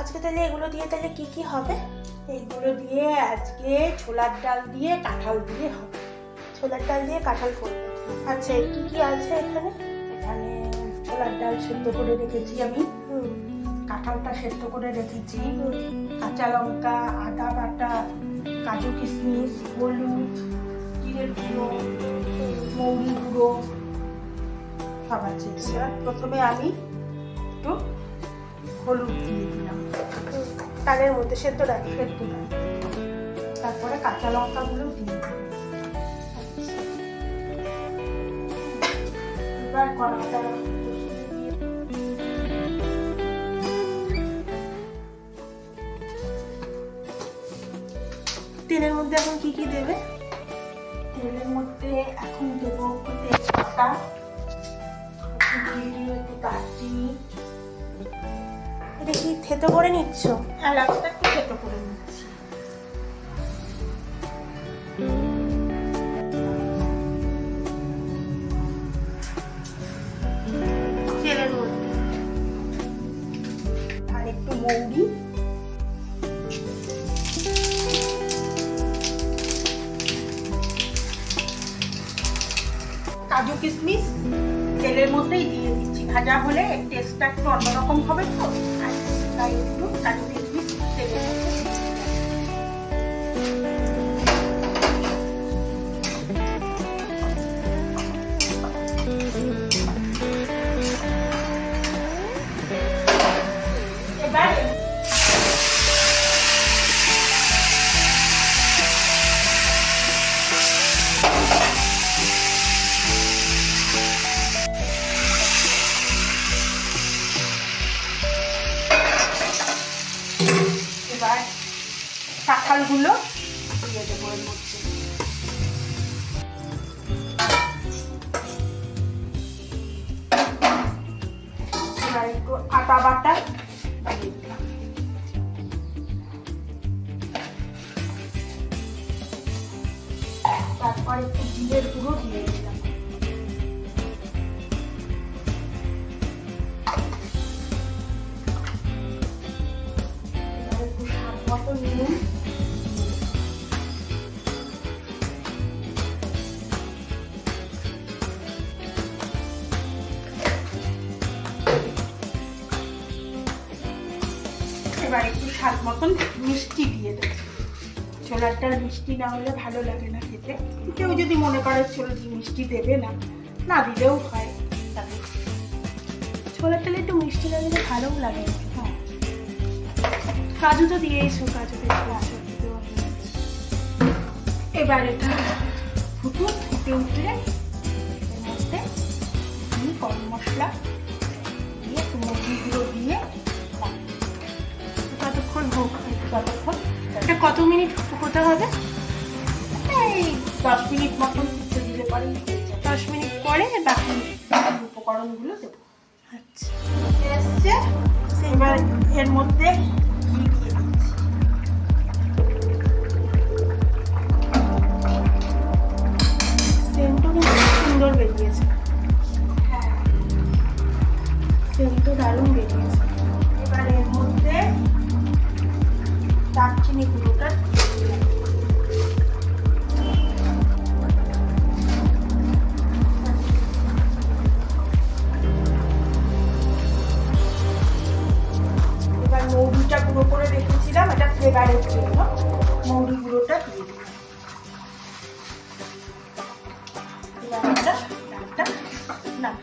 আজকে তাহলে এগুলো দিয়ে তাহলে কি কি হবে? এইগুলো দিয়ে আজকে ছোলার ডাল দিয়ে কাঁঠাল দিয়ে হবে। ছোলার ডাল দিয়ে কাঁঠাল করবে। আচ্ছা কি কি আছে এখানে? এখানে ছোলার ডাল সেদ্ধ করে রেখেছি আমি। কাঁঠালটা সেদ্ধ করে রেখেছি। কাঁচা লঙ্কা, আদা বাটা, কাজু কিশমিশ, হলুদ জিরের গুঁড়ো, মৌরি গুঁড়ো, সব আছে। প্রথমে আমি একটু হলুদ দিয়ে ডালের মধ্যে সেদ্ধ ডাল সেদ্ধ ডাল। তারপরে কাঁচা লঙ্কাগুলো দিয়ে এবার কড়াটা দিয়ে তেলের মধ্যে এখন কি কি দেবে? তেলের মধ্যে এখন দেবো তেজপাতা দিয়ে একটু দারচিনি এটা কি থেতো করে নিচ্ছ? এলাচটা একটু থেতো করে নিচ্ছি। তেলের মধ্যে আর একটু মৌরি। কাজু কিশমিশ। তেলের মধ্যেই দিয়ে দিচ্ছি। ভাজা হলে টেস্টটা একটু অন্যরকম হবে তো। আর তাই একটু কাজু কাঁঠালগুলো দিয়ে দেবো এর মধ্যে একটু আটা বাটা তারপর একটু জিরের গুঁড়ো দিয়ে এবার একটু স্বাদ মতন মিষ্টি দিয়ে দেবো। ছোলার ডাল মিষ্টি না হলে ভালো লাগে না খেতে। কেউ যদি মনে করে ছোলা মিষ্টি দেবে না না দিলেও হয়। তাহলে ছোলার ডালে একটু মিষ্টি না দিলে ভালোও লাগে। হ্যাঁ। কাজু তো দিয়েইছো, কাজু দিয়েছ এবার এটা ফুটুক ফুটে উঠলে এর মধ্যে গরম মশলা দিয়ে একটু মুরগিগুলো দিয়ে ততক্ষণ এটা কত মিনিট হতে হবে? এই দশ মিনিট মতন ফুটতে দিলে যাবে দশ মিনিট পরে বাকি উপকরণগুলো দেবো। আচ্ছা। এসছে। এবার এর মধ্যে সুন্দর বেরিয়েছে। হ্যাঁ। সেন্টও দারুণ বেরিয়েছে। দারচিনি গুঁড়োটা। এবার মৌরিটা গুঁড়ো করে রেখেছিলাম এটা ফ্লেভারের জন্য। মৌরি গুঁড়োটা দিয়ে দিলাম।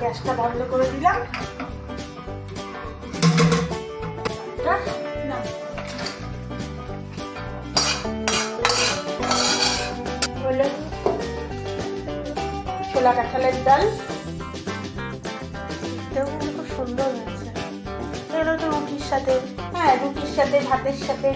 গ্যাসটা বন্ধ করে দিলাম ছোলা কাঁঠালের ডাল দেখতেও খুব সুন্দর হয়েছে রুটির সাথে হ্যাঁ রুটির সাথে, ভাতের সাথে।